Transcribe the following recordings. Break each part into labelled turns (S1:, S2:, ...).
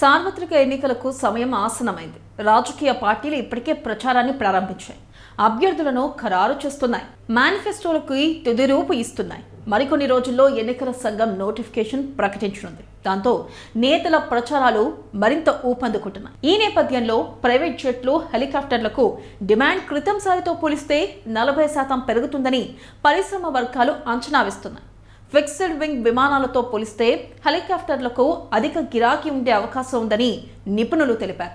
S1: సార్వత్రిక ఎన్నికలకు సమయం ఆసనమైంది రాజకీయ పార్టీలు ఇప్పటికే ప్రచారాన్ని ప్రారంభించాయి. అభ్యర్థులను ఖరారు చేస్తున్నాయి. మేనిఫెస్టోలకు తుది రూపు ఇస్తున్నాయి. మరికొన్ని రోజుల్లో ఎన్నికల సంఘం నోటిఫికేషన్ ప్రకటించనుంది. దాంతో నేతల ప్రచారాలు మరింత ఊపందుకుంటున్నాయి. ఈ నేపథ్యంలో ప్రైవేట్ జెట్లు హెలికాప్టర్లకు డిమాండ్ క్రితంసారితో పోలిస్తే నలభై శాతం పెరుగుతుందని పరిశ్రమ వర్గాలు అంచనా వేస్తున్నాయి. ఫిక్స్డ్ వింగ్ విమానాలతో పోలిస్తే హెలికాప్టర్లకు అధిక గిరాకీ ఉండే అవకాశం ఉందని నిపుణులు తెలిపారు.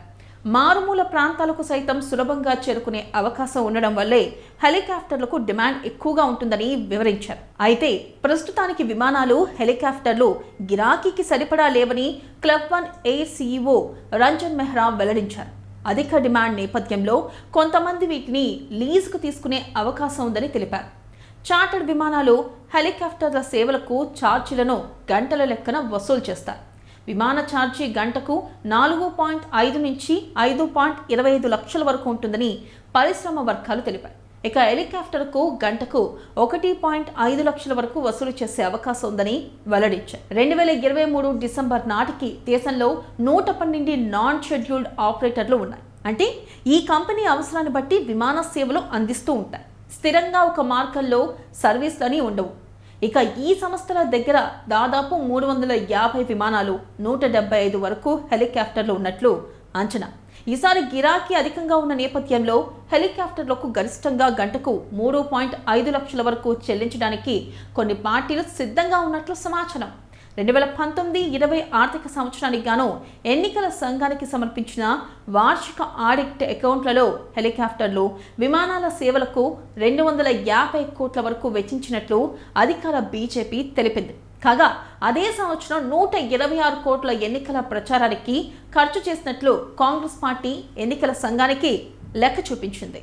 S1: మారుమూల ప్రాంతాలకు సైతం సులభంగా చేరుకునే అవకాశం ఉండడం వల్లే హెలికాప్టర్లకు డిమాండ్ ఎక్కువగా ఉంటుందని వివరించారు. అయితే ప్రస్తుతానికి విమానాలు హెలికాప్టర్లు గిరాకీకి సరిపడా లేవని club one air CEO Ranjan Mehra వెల్లడించారు. అధిక డిమాండ్ నేపథ్యంలో కొంతమంది వీటిని లీజుకు తీసుకునే అవకాశం ఉందని తెలిపారు. చార్టర్డ్ విమానాలు హెలికాప్టర్ల సేవలకు ఛార్జీలను గంటల లెక్కన వసూలు చేస్తారు విమాన ఛార్జీ గంటకు నాలుగు పాయింట్ ఐదు నుంచి ఐదు పాయింట్ ఇరవై ఐదు లక్షల వరకు ఉంటుందని పరిశ్రమ వర్గాలు తెలిపాయి. ఇక హెలికాప్టర్కు గంటకు ఒకటి పాయింట్ ఐదు లక్షల వరకు వసూలు చేసే అవకాశం ఉందని వెల్లడించారు. రెండు వేల ఇరవై మూడు డిసెంబర్ నాటికి దేశంలో నూట పన్నెండు నాన్ షెడ్యూల్డ్ ఆపరేటర్లు ఉన్నాయి. అంటే ఈ కంపెనీ అవసరాన్ని బట్టి విమాన సేవలు అందిస్తూ ఉంటాయి. స్థిరంగా ఒక మార్గంలో సర్వీస్లని ఉండవు. ఇక ఈ సంస్థల దగ్గర దాదాపు మూడు వందల యాభై విమానాలు నూట డెబ్బై ఐదు వరకు హెలికాప్టర్లు ఉన్నట్లు అంచనా. ఈసారి గిరాకీ అధికంగా ఉన్న నేపథ్యంలో హెలికాప్టర్లకు గరిష్టంగా గంటకు మూడు పాయింట్ ఐదు లక్షల వరకు చెల్లించడానికి కొన్ని పార్టీలు సిద్ధంగా ఉన్నట్లు సమాచారం. రెండు వేల పంతొమ్మిది ఇరవై ఆర్థిక సంవత్సరానికి గాను ఎన్నికల సంఘానికి సమర్పించిన వార్షిక ఆడిట్ అకౌంట్లలో హెలికాప్టర్లు విమానాల సేవలకు రెండు వందల యాభై కోట్ల వరకు వెచ్చించినట్లు అధికార బీజేపీ తెలిపింది. కాగా అదే సంవత్సరం నూట ఇరవై ఆరు కోట్ల ఎన్నికల ప్రచారానికి ఖర్చు చేసినట్లు కాంగ్రెస్ పార్టీ ఎన్నికల సంఘానికి లెక్క చూపించింది.